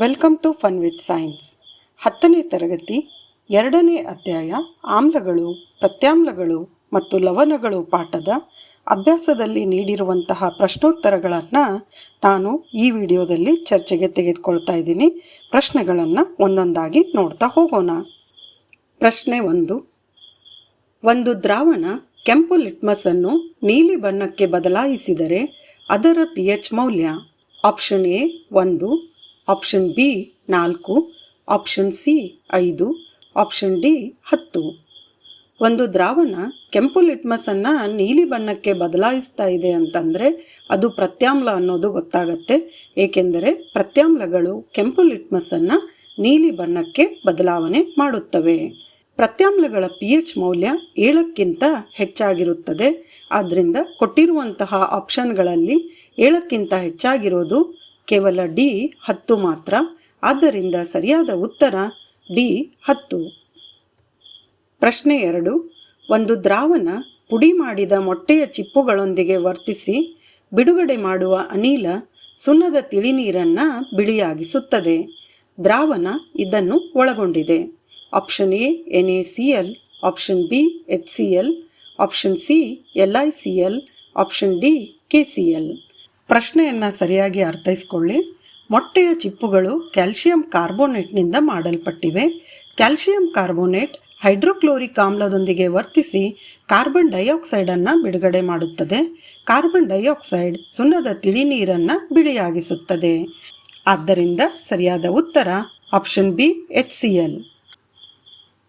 Welcome to fun with science ಹತ್ತನೇ ತರಗತಿ, ಎರಡನೇ ಅಧ್ಯಾಯ, ಆಮ್ಲಗಳು, ಪ್ರತ್ಯಾಮ್ಲಗಳು ಮತ್ತು ಲವಣಗಳು ಪಾಠದ ಅಭ್ಯಾಸದಲ್ಲಿ ನೀಡಿರುವಂತಹ ಪ್ರಶ್ನೋತ್ತರಗಳನ್ನು ನಾನು ಈ ವಿಡಿಯೋದಲ್ಲಿ ಚರ್ಚೆಗೆ ತೆಗೆದುಕೊಳ್ತಾ ಇದ್ದೀನಿ. ಪ್ರಶ್ನೆಗಳನ್ನು ಒಂದೊಂದಾಗಿ ನೋಡ್ತಾ ಹೋಗೋಣ. ಪ್ರಶ್ನೆ ಒಂದು. ಒಂದು ದ್ರಾವಣ ಕೆಂಪು ಲಿಟ್ಮಸ್ ಅನ್ನು ನೀಲಿ ಬಣ್ಣಕ್ಕೆ ಬದಲಾಯಿಸಿದರೆ ಅದರ ಪಿ ಎಚ್ ಮೌಲ್ಯ? ಆಪ್ಷನ್ ಎ ಒಂದು. ಆಪ್ಷನ್ ಬಿ ನಾಲ್ಕು. ಆಪ್ಷನ್ ಸಿ ಐದು. ಆಪ್ಷನ್ ಡಿ ಹತ್ತು. ಒಂದು ದ್ರಾವಣ ಕೆಂಪು ಲಿಟ್ಮಸನ್ನು ನೀಲಿ ಬಣ್ಣಕ್ಕೆ ಬದಲಾಯಿಸ್ತಾ ಇದೆ ಅಂತಂದರೆ ಅದು ಪ್ರತ್ಯಾಮ್ಲ ಅನ್ನೋದು ಗೊತ್ತಾಗತ್ತೆ. ಏಕೆಂದರೆ ಪ್ರತ್ಯಾಮ್ಲಗಳು ಕೆಂಪು ಲಿಟ್ಮಸನ್ನು ನೀಲಿ ಬಣ್ಣಕ್ಕೆ ಬದಲಾವಣೆ ಮಾಡುತ್ತವೆ. ಪ್ರತ್ಯಾಮ್ಲಗಳ ಪಿ ಎಚ್ ಮೌಲ್ಯ ಏಳಕ್ಕಿಂತ ಹೆಚ್ಚಾಗಿರುತ್ತದೆ. ಆದ್ದರಿಂದ ಕೊಟ್ಟಿರುವಂತಹ ಆಪ್ಷನ್ಗಳಲ್ಲಿ ಏಳಕ್ಕಿಂತ ಹೆಚ್ಚಾಗಿರೋದು ಕೇವಲ ಡಿ ಹತ್ತು ಮಾತ್ರ. ಆದ್ದರಿಂದ ಸರಿಯಾದ ಉತ್ತರ ಡಿ ಹತ್ತು. ಪ್ರಶ್ನೆ ಎರಡು. ಒಂದು ದ್ರಾವಣ ಪುಡಿ ಮಾಡಿದ ಮೊಟ್ಟೆಯ ಚಿಪ್ಪುಗಳೊಂದಿಗೆ ವರ್ತಿಸಿ ಬಿಡುಗಡೆ ಮಾಡುವ ಅನಿಲ ಸುಣ್ಣದ ತಿಳಿನೀರನ್ನು ಬಿಳಿಯಾಗಿಸುತ್ತದೆ. ದ್ರಾವಣ ಇದನ್ನು ಒಳಗೊಂಡಿದೆ. Option A N A C L option B H C L option C L I C L option D K C L ಪ್ರಶ್ನೆಯನ್ನು ಸರಿಯಾಗಿ ಅರ್ಥೈಸ್ಕೊಳ್ಳಿ. ಮೊಟ್ಟೆಯ ಚಿಪ್ಪುಗಳು ಕ್ಯಾಲ್ಸಿಯಂ ಕಾರ್ಬೋನೇಟ್ನಿಂದ ಮಾಡಲ್ಪಟ್ಟಿವೆ. ಕ್ಯಾಲ್ಸಿಯಂ ಕಾರ್ಬೋನೇಟ್ ಹೈಡ್ರೋಕ್ಲೋರಿಕ್ ಆಮ್ಲದೊಂದಿಗೆ ವರ್ತಿಸಿ ಕಾರ್ಬನ್ ಡೈಆಕ್ಸೈಡನ್ನು ಬಿಡುಗಡೆ ಮಾಡುತ್ತದೆ. ಕಾರ್ಬನ್ ಡೈಆಕ್ಸೈಡ್ ಸುಣ್ಣದ ತಿಳಿನೀರನ್ನು ಬಿಳಿಯಾಗಿಸುತ್ತದೆ. ಆದ್ದರಿಂದ ಸರಿಯಾದ ಉತ್ತರ option B, H C L.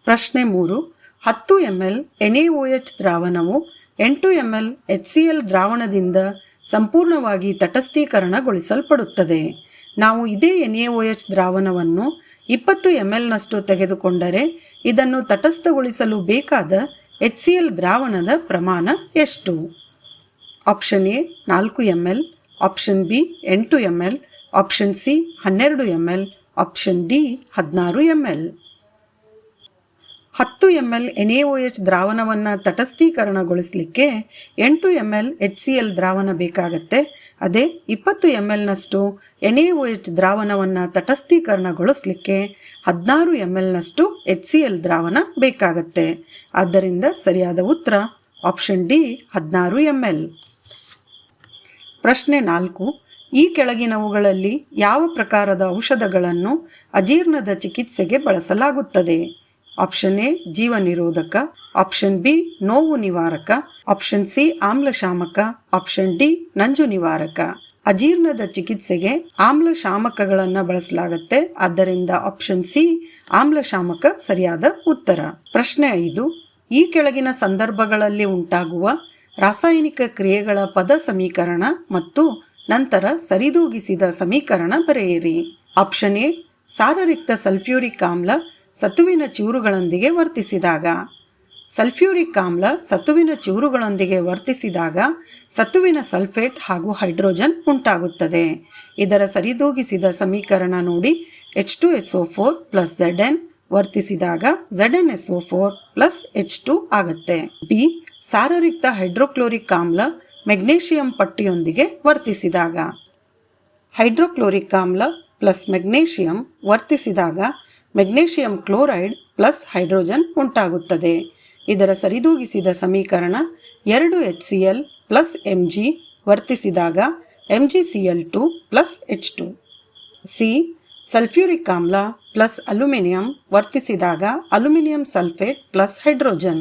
ಪ್ರಶ್ನೆ ಮೂರು. ಹತ್ತು M L N A O H ದ್ರಾವಣವು ಎಂಟು M L H C L ದ್ರಾವಣದಿಂದ ಸಂಪೂರ್ಣವಾಗಿ ತಟಸ್ಥೀಕರಣಗೊಳಿಸಲ್ಪಡುತ್ತದೆ. ನಾವು ಇದೇ ಎನ್ ಎ ಒ ಎಚ್ ದ್ರಾವಣವನ್ನು ಇಪ್ಪತ್ತು ಎಂ ಎಲ್ನಷ್ಟು ತೆಗೆದುಕೊಂಡರೆ ಇದನ್ನು ತಟಸ್ಥಗೊಳಿಸಲು ಬೇಕಾದ ಎಚ್ ಸಿ ಎಲ್ ದ್ರಾವಣದ ಪ್ರಮಾಣ ಎಷ್ಟು? ಆಪ್ಷನ್ ಎ ನಾಲ್ಕು ಎಂ ಎಲ್ ಆಪ್ಷನ್ ಬಿ ಎಂಟು ಎಂ ಎಲ್ ಆಪ್ಷನ್ ಸಿ ಹನ್ನೆರಡು ಎಂ ಎಲ್ ಆಪ್ಷನ್ ಡಿ ಹದಿನಾರು ಎಂ ಎಲ್ ಹತ್ತು M L N A O H ದ್ರಾವಣವನ್ನು ತಟಸ್ಥೀಕರಣಗೊಳಿಸಲಿಕ್ಕೆ ಎಂಟು M L H C L ದ್ರಾವಣ ಬೇಕಾಗತ್ತೆ. ಅದೇ ಇಪ್ಪತ್ತು ಎಂ ಎಲ್ನಷ್ಟು ಎನ್ ಎ ಒ ಎಚ್ ದ್ರಾವಣವನ್ನು ತಟಸ್ಥೀಕರಣಗೊಳಿಸಲಿಕ್ಕೆ ಹದಿನಾರು ಎಂ ಎಲ್ನಷ್ಟು ಎಚ್ ಸಿ ಎಲ್ ದ್ರಾವಣ ಬೇಕಾಗತ್ತೆ. ಆದ್ದರಿಂದ ಸರಿಯಾದ ಉತ್ತರ ಆಪ್ಷನ್ ಡಿ ಹದಿನಾರು ಎಂ ಎಲ್ ಪ್ರಶ್ನೆ ನಾಲ್ಕು. ಈ ಕೆಳಗಿನವುಗಳಲ್ಲಿ ಯಾವ ಪ್ರಕಾರದ ಔಷಧಗಳನ್ನು ಅಜೀರ್ಣದ ಚಿಕಿತ್ಸೆಗೆ ಬಳಸಲಾಗುತ್ತದೆ? ಆಪ್ಷನ್ ಎ ಜೀವ ನಿರೋಧಕ ಆಪ್ಷನ್ ಬಿ ನೋವು ನಿವಾರಕ. ಆಪ್ಷನ್ ಸಿ ಆಮ್ಲಶಾಮಕ. ಆಪ್ಷನ್ ಡಿ ನಂಜು ನಿವಾರಕ. ಅಜೀರ್ಣದ ಚಿಕಿತ್ಸೆಗೆ ಆಮ್ಲಶಾಮಕಗಳನ್ನು ಬಳಸಲಾಗುತ್ತೆ. ಆದ್ದರಿಂದ ಆಪ್ಷನ್ ಸಿ ಆಮ್ಲಶಾಮಕ ಸರಿಯಾದ ಉತ್ತರ. ಪ್ರಶ್ನೆ ಐದು, ಈ ಕೆಳಗಿನ ಸಂದರ್ಭಗಳಲ್ಲಿ ಉಂಟಾಗುವ ರಾಸಾಯನಿಕ ಕ್ರಿಯೆಗಳ ಪದ ಸಮೀಕರಣ ಮತ್ತು ನಂತರ ಸರಿದೂಗಿಸಿದ ಸಮೀಕರಣ ಬರೆಯಿರಿ. ಆಪ್ಷನ್ ಎ ಸಾರರಿಕ್ತ ಸಲ್ಫ್ಯೂರಿಕ್ ಆಮ್ಲ ಸತುವಿನ ಚೂರುಗಳೊಂದಿಗೆ ವರ್ತಿಸಿದಾಗ. ಸಲ್ಫ್ಯೂರಿಕ್ ಆಮ್ಲ ಸತುವಿನ ಚೂರುಗಳೊಂದಿಗೆ ವರ್ತಿಸಿದಾಗ ಸತುವಿನ ಸಲ್ಫೇಟ್ ಹಾಗೂ ಹೈಡ್ರೋಜನ್ ಉಂಟಾಗುತ್ತದೆ. ಇದರ ಸರಿದೂಗಿಸಿದ ಸಮೀಕರಣ ನೋಡಿ H two S O four plus Z N ವರ್ತಿಸಿದಾಗ Z N S O four plus H two ಆಗುತ್ತೆ. ಬಿ ಸಾರರಿಕ್ತ ಹೈಡ್ರೋಕ್ಲೋರಿಕ್ ಆಮ್ಲ ಮೆಗ್ನೇಷಿಯಂ ಪಟ್ಟಿಯೊಂದಿಗೆ ವರ್ತಿಸಿದಾಗ. ಹೈಡ್ರೋಕ್ಲೋರಿಕ್ ಆಮ್ಲ ಪ್ಲಸ್ ಮೆಗ್ನೇಷಿಯಂ ವರ್ತಿಸಿದಾಗ ಮೆಗ್ನೇಷಿಯಂ ಕ್ಲೋರೈಡ್ ಪ್ಲಸ್ ಹೈಡ್ರೋಜನ್ ಉಂಟಾಗುತ್ತದೆ. ಇದರ ಸರಿದೂಗಿಸಿದ ಸಮೀಕರಣ ಎರಡು H C L plus M G ವರ್ತಿಸಿದಾಗ M G C L two plus H two. C. Sulphuric ಆಮ್ಲ ಪ್ಲಸ್ ಅಲ್ಯೂಮಿನಿಯಂ ವರ್ತಿಸಿದಾಗ ಅಲ್ಯೂಮಿನಿಯಂ ಸಲ್ಫೇಟ್ ಪ್ಲಸ್ ಹೈಡ್ರೋಜನ್.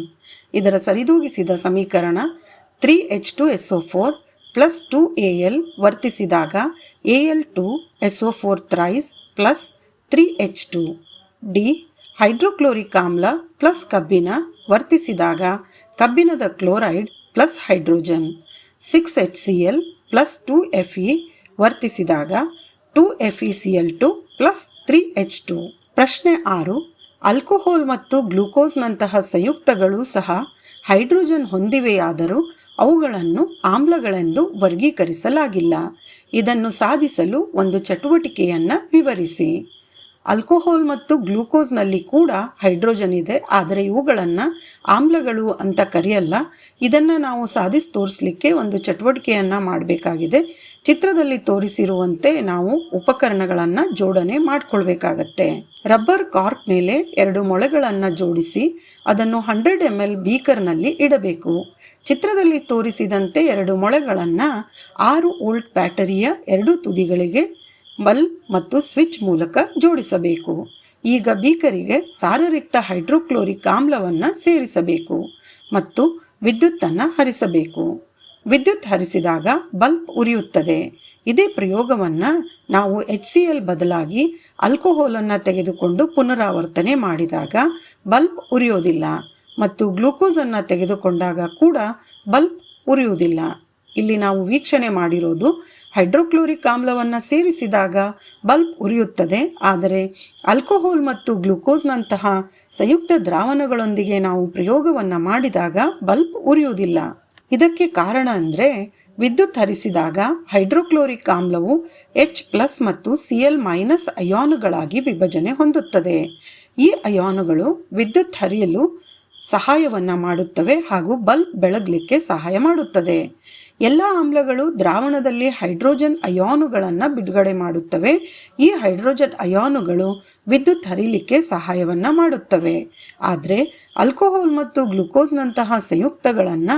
ಇದರ ಸರಿದೂಗಿಸಿದ ಸಮೀಕರಣ three H two S O four plus two A L ವರ್ತಿಸಿದಾಗ A L two S O four thrice plus three H two. D hydrochloric ಆಮ್ಲ plus ಕಬ್ಬಿನ ವರ್ತಿಸಿದಾಗ ಕಬ್ಬಿಣದ chloride plus hydrogen. Six H C L plus two F E ವರ್ತಿಸಿದಾಗ two F E C L two plus three H two ಪ್ರಶ್ನೆ ಆರು, alcohol ಮತ್ತು ಗ್ಲೂಕೋಸ್ನಂತಹ ಸಂಯುಕ್ತಗಳು ಸಹ hydrogen ಹೊಂದಿವೆಯಾದರೂ ಅವುಗಳನ್ನು ಆಮ್ಲಗಳೆಂದು ವರ್ಗೀಕರಿಸಲಾಗಿಲ್ಲ. ಇದನ್ನು ಸಾಧಿಸಲು ಒಂದು ಚಟುವಟಿಕೆಯನ್ನು ವಿವರಿಸಿ. ಆಲ್ಕೋಹಾಲ್ ಮತ್ತು ಗ್ಲೂಕೋಸ್ನಲ್ಲಿ ಕೂಡ ಹೈಡ್ರೋಜನ್ ಇದೆ, ಆದರೆ ಇವುಗಳನ್ನು ಆಮ್ಲಗಳು ಅಂತ ಕರೆಯಲ್ಲ. ಇದನ್ನು ನಾವು ಸಾಧಿಸಿ ತೋರಿಸಲಿಕ್ಕೆ ಒಂದು ಚಟುವಟಿಕೆಯನ್ನು ಮಾಡಬೇಕಾಗಿದೆ. ಚಿತ್ರದಲ್ಲಿ ತೋರಿಸಿರುವಂತೆ ನಾವು ಉಪಕರಣಗಳನ್ನು ಜೋಡಣೆ ಮಾಡಿಕೊಳ್ಬೇಕಾಗತ್ತೆ. ರಬ್ಬರ್ ಕಾರ್ಕ್ ಮೇಲೆ ಎರಡು ಮೊಳೆಗಳನ್ನು ಜೋಡಿಸಿ ಅದನ್ನು ಹಂಡ್ರೆಡ್ ಎಂ ಎಲ್ ಬೀಕರ್ನಲ್ಲಿ ಇಡಬೇಕು. ಚಿತ್ರದಲ್ಲಿ ತೋರಿಸಿದಂತೆ ಎರಡು ಮೊಳೆಗಳನ್ನು ಆರು ವೋಲ್ಟ್ ಬ್ಯಾಟರಿಯ ಎರಡು ತುದಿಗಳಿಗೆ ಬಲ್ಬ್ ಮತ್ತು ಸ್ವಿಚ್ ಮೂಲಕ ಜೋಡಿಸಬೇಕು. ಈಗ ಬೀಕರಿಗೆ ಸಾರರಿಕ್ತ ಹೈಡ್ರೋಕ್ಲೋರಿಕ್ ಆಮ್ಲವನ್ನು ಸೇರಿಸಬೇಕು ಮತ್ತು ವಿದ್ಯುತ್ತನ್ನು ಹರಿಸಬೇಕು. ವಿದ್ಯುತ್ ಹರಿಸಿದಾಗ ಬಲ್ಬ್ ಉರಿಯುತ್ತದೆ. ಇದೇ ಪ್ರಯೋಗವನ್ನು ನಾವು ಎಚ್ ಸಿ ಎಲ್ ಬದಲಾಗಿ ಆಲ್ಕೋಹಾಲನ್ನು ತೆಗೆದುಕೊಂಡು ಪುನರಾವರ್ತನೆ ಮಾಡಿದಾಗ ಬಲ್ಬ್ ಉರಿಯೋದಿಲ್ಲ ಮತ್ತು ಗ್ಲೂಕೋಸನ್ನು ತೆಗೆದುಕೊಂಡಾಗ ಕೂಡ ಬಲ್ಬ್ ಉರಿಯುವುದಿಲ್ಲ. ಇಲ್ಲಿ ನಾವು ವೀಕ್ಷಣೆ ಮಾಡಿರೋದು ಹೈಡ್ರೋಕ್ಲೋರಿಕ್ ಆಮ್ಲವನ್ನು ಸೇರಿಸಿದಾಗ ಬಲ್ಬ್ ಉರಿಯುತ್ತದೆ. ಆದರೆ ಆಲ್ಕೋಹಾಲ್ ಮತ್ತು ಗ್ಲುಕೋಸ್ನಂತಹ ಸಂಯುಕ್ತ ದ್ರಾವಣಗಳೊಂದಿಗೆ ನಾವು ಪ್ರಯೋಗವನ್ನು ಮಾಡಿದಾಗ ಬಲ್ಬ್ ಉರಿಯುವುದಿಲ್ಲ. ಇದಕ್ಕೆ ಕಾರಣ ಅಂದರೆ ವಿದ್ಯುತ್ ಹರಿಸಿದಾಗ ಹೈಡ್ರೋಕ್ಲೋರಿಕ್ ಆಮ್ಲವು ಎಚ್ ಪ್ಲಸ್ ಮತ್ತು ಸಿ ಎಲ್ ಮೈನಸ್ ಅಯಾನುಗಳಾಗಿ ವಿಭಜನೆ ಹೊಂದುತ್ತದೆ. ಈ ಅಯಾನುಗಳು ವಿದ್ಯುತ್ ಹರಿಯಲು ಸಹಾಯವನ್ನು ಮಾಡುತ್ತವೆ ಹಾಗೂ ಬಲ್ಬ್ ಬೆಳಗಲಿಕ್ಕೆ ಸಹಾಯ ಮಾಡುತ್ತದೆ. ಎಲ್ಲ ಆಮ್ಲಗಳು ದ್ರಾವಣದಲ್ಲಿ ಹೈಡ್ರೋಜನ್ ಅಯಾನುಗಳನ್ನು ಬಿಡುಗಡೆ ಮಾಡುತ್ತವೆ. ಈ ಹೈಡ್ರೋಜನ್ ಅಯಾನುಗಳು ವಿದ್ಯುತ್ ಹರಿಲಿಕ್ಕೆ ಸಹಾಯವನ್ನು ಮಾಡುತ್ತವೆ. ಆದರೆ ಆಲ್ಕೋಹಾಲ್ ಮತ್ತು ಗ್ಲುಕೋಸ್ನಂತಹ ಸಂಯುಕ್ತಗಳನ್ನು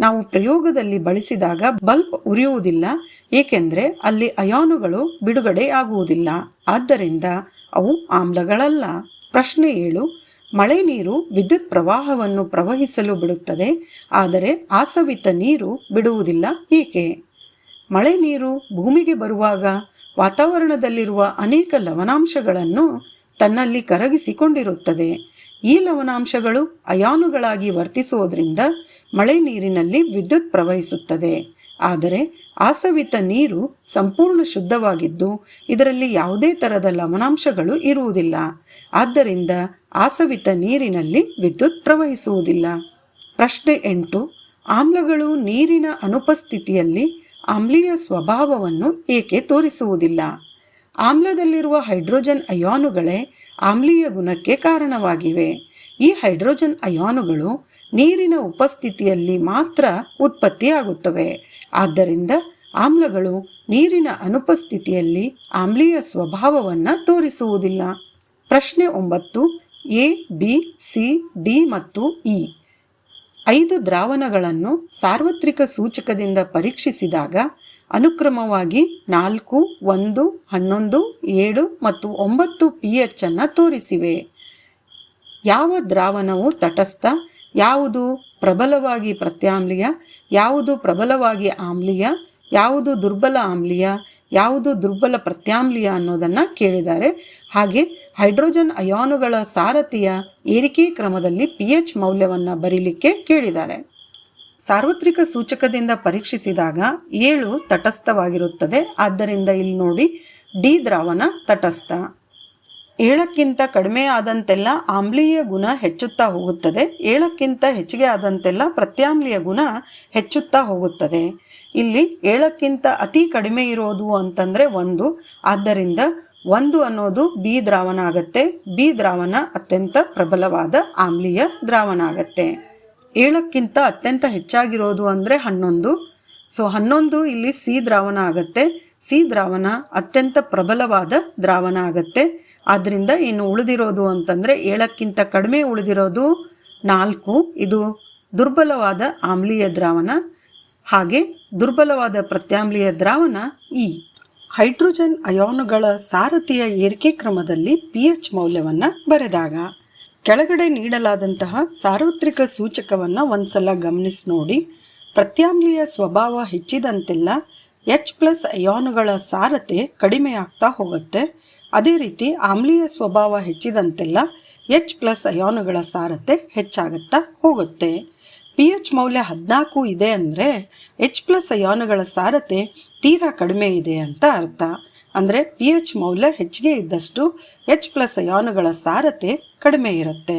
ನಾವು ಪ್ರಯೋಗದಲ್ಲಿ ಬಳಸಿದಾಗ ಬಲ್ಬ್ ಉರಿಯುವುದಿಲ್ಲ, ಏಕೆಂದರೆ ಅಲ್ಲಿ ಅಯಾನುಗಳು ಬಿಡುಗಡೆ ಆಗುವುದಿಲ್ಲ. ಆದ್ದರಿಂದ ಅವು ಆಮ್ಲಗಳಲ್ಲ. ಪ್ರಶ್ನೆ ಏಳು ಮಳೆ ನೀರು ವಿದ್ಯುತ್ ಪ್ರವಾಹವನ್ನು ಪ್ರವಹಿಸಲು ಬಿಡುತ್ತದೆ, ಆದರೆ ಆಸವಿತ ನೀರು ಬಿಡುವುದಿಲ್ಲ. ಏಕೆ ಮಳೆ ನೀರು ಭೂಮಿಗೆ ಬರುವಾಗ ವಾತಾವರಣದಲ್ಲಿರುವ ಅನೇಕ ಲವಣಾಂಶಗಳನ್ನು ತನ್ನಲ್ಲಿ ಕರಗಿಸಿಕೊಂಡಿರುತ್ತದೆ. ಈ ಲವಣಾಂಶಗಳು ಅಯಾನುಗಳಾಗಿ ವರ್ತಿಸುವುದರಿಂದ ಮಳೆ ನೀರಿನಲ್ಲಿ ವಿದ್ಯುತ್ ಪ್ರವಹಿಸುತ್ತದೆ. ಆದರೆ ಆಸವಿತ ನೀರು ಸಂಪೂರ್ಣ ಶುದ್ಧವಾಗಿದ್ದು ಇದರಲ್ಲಿ ಯಾವುದೇ ಥರದ ಲವಣಾಂಶಗಳು ಇರುವುದಿಲ್ಲ. ಆದ್ದರಿಂದ ಆಸವಿತ ನೀರಿನಲ್ಲಿ ವಿದ್ಯುತ್ ಪ್ರವಹಿಸುವುದಿಲ್ಲ. ಪ್ರಶ್ನೆ ಎಂಟು, ಆಮ್ಲಗಳು ನೀರಿನ ಅನುಪಸ್ಥಿತಿಯಲ್ಲಿ ಆಮ್ಲೀಯ ಸ್ವಭಾವವನ್ನು ಏಕೆ ತೋರಿಸುವುದಿಲ್ಲ? ಆಮ್ಲದಲ್ಲಿರುವ ಹೈಡ್ರೋಜನ್ ಅಯಾನುಗಳೇ ಆಮ್ಲೀಯ ಗುಣಕ್ಕೆ ಕಾರಣವಾಗಿವೆ. ಈ ಹೈಡ್ರೋಜನ್ ಅಯಾನುಗಳು ನೀರಿನ ಉಪಸ್ಥಿತಿಯಲ್ಲಿ ಮಾತ್ರ ಉತ್ಪತ್ತಿಯಾಗುತ್ತವೆ. ಆದ್ದರಿಂದ ಆಮ್ಲಗಳು ನೀರಿನ ಅನುಪಸ್ಥಿತಿಯಲ್ಲಿ ಆಮ್ಲೀಯ ಸ್ವಭಾವವನ್ನು ತೋರಿಸುವುದಿಲ್ಲ. ಪ್ರಶ್ನೆ ಒಂಬತ್ತು, ಎ, ಬಿ, ಸಿ, ಡಿ ಮತ್ತು ಇ. ಐದು ದ್ರಾವಣಗಳನ್ನು ಸಾರ್ವತ್ರಿಕ ಸೂಚಕದಿಂದ ಪರೀಕ್ಷಿಸಿದಾಗ ಅನುಕ್ರಮವಾಗಿ ನಾಲ್ಕು, ಒಂದು, ಹನ್ನೊಂದು, ಏಳು ಮತ್ತು ಒಂಬತ್ತು ಪಿ ಎಚ್ ಅನ್ನು ತೋರಿಸಿವೆ. ಯಾವ ದ್ರಾವಣವು ತಟಸ್ಥ? ಯಾವುದು ಪ್ರಬಲವಾಗಿ ಪ್ರತ್ಯಾಮ್ಲೀಯ? ಯಾವುದು ಪ್ರಬಲವಾಗಿ ಆಮ್ಲೀಯ? ಯಾವುದು ದುರ್ಬಲ ಆಮ್ಲೀಯ? ಯಾವುದು ದುರ್ಬಲ ಪ್ರತ್ಯಾಮ್ಲೀಯ ಅನ್ನೋದನ್ನು ಕೇಳಿದ್ದಾರೆ. ಹಾಗೆ ಹೈಡ್ರೋಜನ್ ಅಯಾನುಗಳ ಸಾರಥಿಯ ಏರಿಕೆ ಕ್ರಮದಲ್ಲಿ ಪಿ ಎಚ್ ಮೌಲ್ಯವನ್ನು ಬರೀಲಿಕ್ಕೆ ಕೇಳಿದ್ದಾರೆ. ಸಾರ್ವತ್ರಿಕ ಸೂಚಕದಿಂದ ಪರೀಕ್ಷಿಸಿದಾಗ ಏಳು ತಟಸ್ಥವಾಗಿರುತ್ತದೆ. ಆದ್ದರಿಂದ ಇಲ್ಲಿ ನೋಡಿ, ಡಿ ದ್ರಾವಣ ತಟಸ್ಥ. ಏಳಕ್ಕಿಂತ ಕಡಿಮೆ ಆದಂತೆಲ್ಲ ಆಮ್ಲೀಯ ಗುಣ ಹೆಚ್ಚುತ್ತಾ ಹೋಗುತ್ತದೆ. ಏಳಕ್ಕಿಂತ ಹೆಚ್ಚಿಗೆ ಆದಂತೆಲ್ಲ ಪ್ರತ್ಯಾಮ್ಲೀಯ ಗುಣ ಹೆಚ್ಚುತ್ತಾ ಹೋಗುತ್ತದೆ. ಇಲ್ಲಿ ಏಳಕ್ಕಿಂತ ಅತಿ ಕಡಿಮೆ ಇರೋದು ಅಂತಂದರೆ ಒಂದು. ಆದ್ದರಿಂದ ಒಂದು ಅನ್ನೋದು ಬಿ ದ್ರಾವಣ ಆಗತ್ತೆ. ಬಿ ದ್ರಾವಣ ಅತ್ಯಂತ ಪ್ರಬಲವಾದ ಆಮ್ಲೀಯ ದ್ರಾವಣ ಆಗತ್ತೆ. ಏಳಕ್ಕಿಂತ ಅತ್ಯಂತ ಹೆಚ್ಚಾಗಿರೋದು ಅಂದರೆ ಹನ್ನೊಂದು. ಸೊ, ಹನ್ನೊಂದು ಇಲ್ಲಿ ಸಿ ದ್ರಾವಣ ಆಗತ್ತೆ. ಸಿ ದ್ರಾವಣ ಅತ್ಯಂತ ಪ್ರಬಲವಾದ ದ್ರಾವಣ ಆಗತ್ತೆ. ಆದ್ದರಿಂದ ಇನ್ನು ಉಳಿದಿರೋದು ಅಂತಂದರೆ ಏಳಕ್ಕಿಂತ ಕಡಿಮೆ ಉಳಿದಿರೋದು ನಾಲ್ಕು. ಇದು ದುರ್ಬಲವಾದ ಆಮ್ಲೀಯ ದ್ರಾವಣ. ಹಾಗೆ ದುರ್ಬಲವಾದ ಪ್ರತ್ಯಾಮ್ಲೀಯ ದ್ರಾವಣ ಇ. ಹೈಡ್ರೋಜನ್ ಅಯಾನುಗಳ ಸಾರಥಿಯ ಏರಿಕೆ ಕ್ರಮದಲ್ಲಿ ಪಿ ಎಚ್ ಮೌಲ್ಯವನ್ನು ಬರೆದಾಗ ಕೆಳಗಡೆ ನೀಡಲಾದಂತಹ ಸಾರ್ವತ್ರಿಕ ಸೂಚಕವನ್ನು ಒಂದ್ಸಲ ಗಮನಿಸಿ ನೋಡಿ. ಪ್ರತ್ಯಾಮ್ಲೀಯ ಸ್ವಭಾವ ಹೆಚ್ಚಿದಂತೆಲ್ಲ ಎಚ್ ಪ್ಲಸ್ ಅಯಾನುಗಳ ಸಾರತೆ ಕಡಿಮೆಯಾಗ್ತಾ ಹೋಗುತ್ತೆ. ಅದೇ ರೀತಿ ಆಮ್ಲೀಯ ಸ್ವಭಾವ ಹೆಚ್ಚಿದಂತೆಲ್ಲ ಎಚ್ ಪ್ಲಸ್ ಅಯಾನುಗಳ ಸಾರತೆ ಹೆಚ್ಚಾಗುತ್ತಾ ಹೋಗುತ್ತೆ. ಪಿ ಎಚ್ ಮೌಲ್ಯ ಹದಿನಾಲ್ಕು ಇದೆ ಅಂದರೆ ಎಚ್ ಪ್ಲಸ್ ಅಯಾನುಗಳ ಸಾರತೆ ತೀರಾ ಕಡಿಮೆ ಇದೆ ಅಂತ ಅರ್ಥ. ಅಂದರೆ ಪಿ ಎಚ್ ಮೌಲ್ಯ ಹೆಚ್ಚಿಗೆ ಇದ್ದಷ್ಟು ಎಚ್ ಪ್ಲಸ್ ಅಯಾನುಗಳ ಸಾರತೆ ಕಡಿಮೆ ಇರುತ್ತೆ.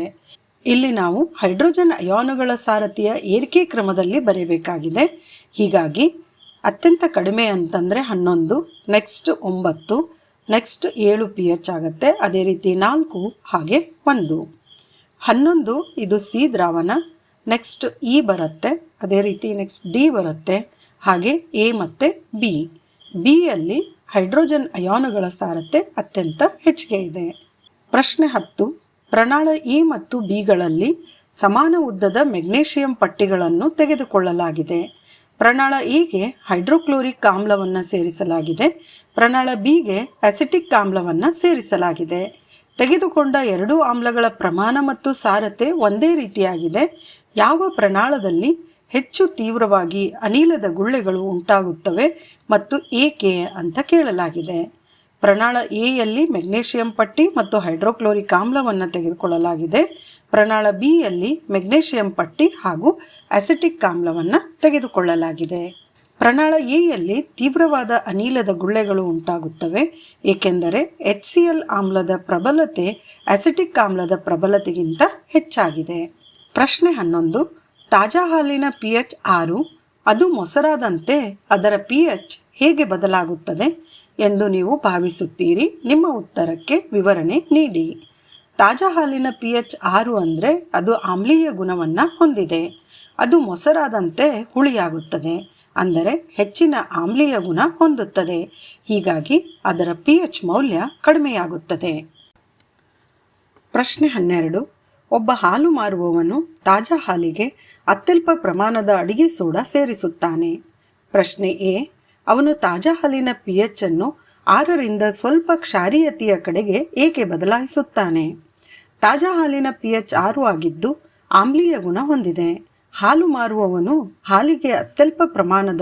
ಇಲ್ಲಿ ನಾವು ಹೈಡ್ರೋಜನ್ ಅಯಾನುಗಳ ಸಾರಥಿಯ ಏರಿಕೆ ಕ್ರಮದಲ್ಲಿ ಬರೀಬೇಕಾಗಿದೆ. ಹೀಗಾಗಿ ಅತ್ಯಂತ ಕಡಿಮೆ ಅಂತಂದರೆ ಹನ್ನೊಂದು ನೆಕ್ಸ್ಟ್ ಒಂಬತ್ತು ನೆಕ್ಸ್ಟ್ ಏಳು ಪಿ ಎಚ್ ಆಗುತ್ತೆ. ಅದೇ ರೀತಿ ನಾಲ್ಕು, ಹಾಗೆ ಒಂದು. ಹನ್ನೊಂದು, ಇದು ಸಿ ದ್ರಾವಣ. ನೆಕ್ಸ್ಟ್ ಇ ಬರುತ್ತೆ. ಅದೇ ರೀತಿ ನೆಕ್ಸ್ಟ್ ಡಿ ಬರುತ್ತೆ. ಹಾಗೆ ಎ ಮತ್ತು ಬಿ ಬಿಯಲ್ಲಿ ಹೈಡ್ರೋಜನ್ ಅಯಾನುಗಳ ಸಾರತೆ ಅತ್ಯಂತ ಹೆಚ್ಚಿಗೆ ಇದೆ. ಪ್ರಶ್ನೆ ಹತ್ತು. ಪ್ರಣಾಳ ಇ ಮತ್ತು ಬಿಗಳಲ್ಲಿ ಸಮಾನ ಉದ್ದದ ಮೆಗ್ನೇಷಿಯಂ ಪಟ್ಟಿಗಳನ್ನು ತೆಗೆದುಕೊಳ್ಳಲಾಗಿದೆ. ಪ್ರಣಾಳ ಎಗೆ ಹೈಡ್ರೋಕ್ಲೋರಿಕ್ ಆಮ್ಲವನ್ನು ಸೇರಿಸಲಾಗಿದೆ. ಪ್ರಣಾಳ ಬಿಗೆ ಅಸಿಟಿಕ್ ಆಮ್ಲವನ್ನು ಸೇರಿಸಲಾಗಿದೆ. ತೆಗೆದುಕೊಂಡ ಎರಡೂ ಆಮ್ಲಗಳ ಪ್ರಮಾಣ ಮತ್ತು ಸಾರತೆ ಒಂದೇ ರೀತಿಯಾಗಿದೆ. ಯಾವ ಪ್ರಣಾಳದಲ್ಲಿ ಹೆಚ್ಚು ತೀವ್ರವಾಗಿ ಅನಿಲದ ಗುಳ್ಳೆಗಳು ಉಂಟಾಗುತ್ತವೆ ಮತ್ತು ಏಕೆ ಅಂತ ಕೇಳಲಾಗಿದೆ. ಪ್ರಣಾಳ ಎಯಲ್ಲಿ ಮೆಗ್ನೇಷಿಯಂ ಪಟ್ಟಿ ಮತ್ತು ಹೈಡ್ರೋಕ್ಲೋರಿಕ್ ಆಮ್ಲವನ್ನು ತೆಗೆದುಕೊಳ್ಳಲಾಗಿದೆ. ಪ್ರಣಾಳ ಬಿಯಲ್ಲಿ ಮೆಗ್ನೇಷಿಯಂ ಪಟ್ಟಿ ಹಾಗೂ ಅಸಿಟಿಕ್ ಆಮ್ಲವನ್ನು ತೆಗೆದುಕೊಳ್ಳಲಾಗಿದೆ. ಪ್ರಣಾಳ ಎಯಲ್ಲಿ ತೀವ್ರವಾದ ಅನಿಲದ ಗುಳ್ಳೆಗಳು ಉಂಟಾಗುತ್ತವೆ, ಏಕೆಂದರೆ ಎಚ್ ಸಿ ಎಲ್ ಆಮ್ಲದ ಪ್ರಬಲತೆ ಅಸಿಟಿಕ್ ಆಮ್ಲದ ಪ್ರಬಲತೆಗಿಂತ ಹೆಚ್ಚಾಗಿದೆ. ಪ್ರಶ್ನೆ ಹನ್ನೊಂದು, ತಾಜಾ ಹಾಲಿನ ಪಿ ಎಚ್ ಆರು, ಅದು ಮೊಸರಾದಂತೆ ಅದರ ಪಿ ಎಚ್ ಹೇಗೆ ಬದಲಾಗುತ್ತದೆ ಎಂದು ನೀವು ಭಾವಿಸುತ್ತೀರಿ? ನಿಮ್ಮ ಉತ್ತರಕ್ಕೆ ವಿವರಣೆ ನೀಡಿ. ತಾಜಾ ಹಾಲಿನ ಪಿ ಎಚ್ ಆರು ಅಂದರೆ ಅದು ಆಮ್ಲೀಯ ಗುಣವನ್ನು ಹೊಂದಿದೆ. ಅದು ಮೊಸರಾದಂತೆ ಹುಳಿಯಾಗುತ್ತದೆ. ಅಂದರೆ ಹೆಚ್ಚಿನ ಆಮ್ಲೀಯ ಗುಣ ಹೊಂದುತ್ತದೆ. ಹೀಗಾಗಿ ಅದರ ಪಿ ಎಚ್ ಮೌಲ್ಯ ಕಡಿಮೆಯಾಗುತ್ತದೆ. ಪ್ರಶ್ನೆ ಹನ್ನೆರಡು. ಒಬ್ಬ ಹಾಲು ಮಾರುವವನು ತಾಜಾ ಹಾಲಿಗೆ ಅತ್ಯಲ್ಪ ಪ್ರಮಾಣದ ಅಡಿಗೆ ಸೋಡಾ ಸೇರಿಸುತ್ತಾನೆ. ಪ್ರಶ್ನೆ ಎ. ಅವನು ತಾಜಾ ಹಾಲಿನ ಪಿ ಎಚ್ ಅನ್ನು ಆರರಿಂದ ಸ್ವಲ್ಪ ಕ್ಷಾರೀಯತೆಯ ಕಡೆಗೆ ಏಕೆ ಬದಲಾಯಿಸುತ್ತಾನೆ? ತಾಜಾ ಹಾಲಿನ ಪಿ ಎಚ್ ಆರು ಆಗಿದ್ದು ಆಮ್ಲೀಯ ಗುಣ ಹೊಂದಿದೆ. ಹಾಲು ಮಾರುವವನು ಹಾಲಿಗೆ ಅತ್ಯಲ್ಪ ಪ್ರಮಾಣದ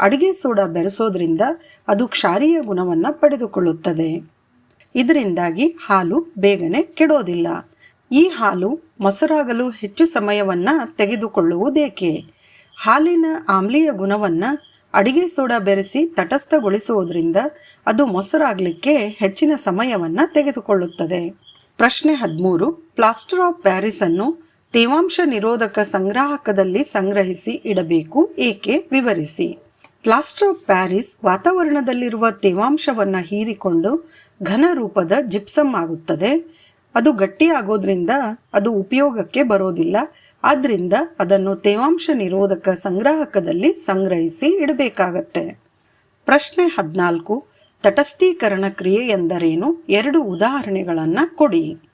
ಅಡಿಗೆ ಸೋಡಾ ಬೆರೆಸೋದ್ರಿಂದ ಅದು ಕ್ಷಾರೀಯ ಗುಣವನ್ನು ಪಡೆದುಕೊಳ್ಳುತ್ತದೆ. ಇದರಿಂದಾಗಿ ಹಾಲು ಬೇಗನೆ ಕೆಡೋದಿಲ್ಲ. ಈ ಹಾಲು ಮೊಸರಾಗಲು ಹೆಚ್ಚು ಸಮಯವನ್ನು ತೆಗೆದುಕೊಳ್ಳುವುದೇಕೆ? ಹಾಲಿನ ಆಮ್ಲೀಯ ಗುಣವನ್ನು ಅಡಿಗೆ ಸೋಡಾ ಬೆರೆಸಿ ತಟಸ್ಥಗೊಳಿಸುವುದರಿಂದ ಅದು ಮೊಸರಾಗಲಿಕ್ಕೆ ಹೆಚ್ಚಿನ ಸಮಯವನ್ನು ತೆಗೆದುಕೊಳ್ಳುತ್ತದೆ. ಪ್ರಶ್ನೆ ಹದಿಮೂರು. ಪ್ಲಾಸ್ಟರ್ ಆಫ್ ಪ್ಯಾರಿಸನ್ನು ತೇವಾಂಶ ನಿರೋಧಕ ಸಂಗ್ರಾಹಕದಲ್ಲಿ ಸಂಗ್ರಹಿಸಿ ಇಡಬೇಕು. ಏಕೆ? ವಿವರಿಸಿ. ಪ್ಲಾಸ್ಟರ್ ಆಫ್ ಪ್ಯಾರಿಸ್ ವಾತಾವರಣದಲ್ಲಿರುವ ತೇವಾಂಶವನ್ನು ಹೀರಿಕೊಂಡು ಘನ ರೂಪದ ಜಿಪ್ಸಮ್ ಆಗುತ್ತದೆ. ಅದು ಗಟ್ಟಿಯಾಗೋದ್ರಿಂದ ಅದು ಉಪಯೋಗಕ್ಕೆ ಬರೋದಿಲ್ಲ. ಆದ್ದರಿಂದ ಅದನ್ನು ತೇವಾಂಶ ನಿರೋಧಕ ಸಂಗ್ರಾಹಕದಲ್ಲಿ ಸಂಗ್ರಹಿಸಿ ಇಡಬೇಕಾಗತ್ತೆ. ಪ್ರಶ್ನೆ ಹದಿನಾಲ್ಕು. ತಟಸ್ಥೀಕರಣ ಕ್ರಿಯೆ ಎಂದರೇನು ಎರಡು ಉದಾಹರಣೆಗಳನ್ನು ಕೊಡಿ.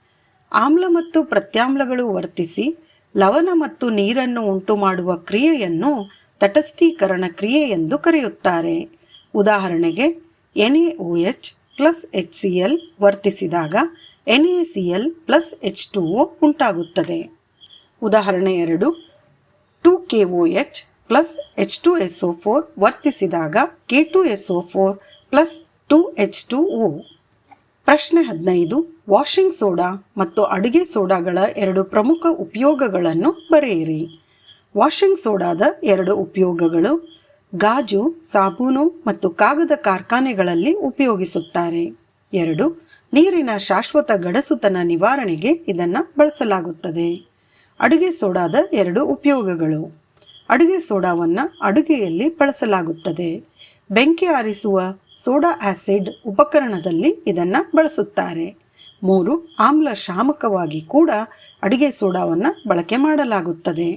ಆಮ್ಲ ಮತ್ತು ಪ್ರತ್ಯಾಮ್ಲಗಳು ವರ್ತಿಸಿ ಲವಣ ಮತ್ತು ನೀರನ್ನು ಉಂಟು ಮಾಡುವ ಕ್ರಿಯೆಯನ್ನು ತಟಸ್ಥೀಕರಣ ಕ್ರಿಯೆ ಎಂದು ಕರೆಯುತ್ತಾರೆ. ಉದಾಹರಣೆಗೆ N A O H plus H C L ವರ್ತಿಸಿದಾಗ N A C L plus H two O ಉಂಟಾಗುತ್ತದೆ. ಉದಾಹರಣೆ ಎರಡು, two K O H plus H two S O four ವರ್ತಿಸಿದಾಗ K two S O four plus two H two O ಪ್ರಶ್ನೆ ಹದಿನೈದು washing soda ಮತ್ತು ಅಡುಗೆ ಸೋಡಾಗಳ ಎರಡು ಪ್ರಮುಖ ಉಪಯೋಗಗಳನ್ನು ಬರೆಯಿರಿ. ವಾಷಿಂಗ್ ಸೋಡಾದ ಎರಡು ಉಪಯೋಗಗಳು ಗಾಜು, ಸಾಬೂನು ಮತ್ತು ಕಾಗದ ಕಾರ್ಖಾನೆಗಳಲ್ಲಿ ಉಪಯೋಗಿಸುತ್ತಾರೆ. ಎರಡು, ನೀರಿನ ಶಾಶ್ವತ ಗಡಸುತನ ನಿವಾರಣೆಗೆ ಇದನ್ನು ಬಳಸಲಾಗುತ್ತದೆ. ಅಡುಗೆ ಸೋಡಾದ ಎರಡು ಉಪಯೋಗಗಳು ಅಡುಗೆ ಸೋಡಾವನ್ನು ಅಡುಗೆಯಲ್ಲಿ ಬಳಸಲಾಗುತ್ತದೆ. ಬೆಂಕಿ ಆರಿಸುವ ಸೋಡಾ ಆಸಿಡ್ ಉಪಕರಣದಲ್ಲಿ ಇದನ್ನು ಬಳಸುತ್ತಾರೆ. ಮೂರು ಆಮ್ಲ ಶಾಮಕವಾಗಿ ಕೂಡ ಅಡಿಗೆ ಸೋಡಾವನ್ನು ಬಳಕೆ ಮಾಡಲಾಗುತ್ತದೆ.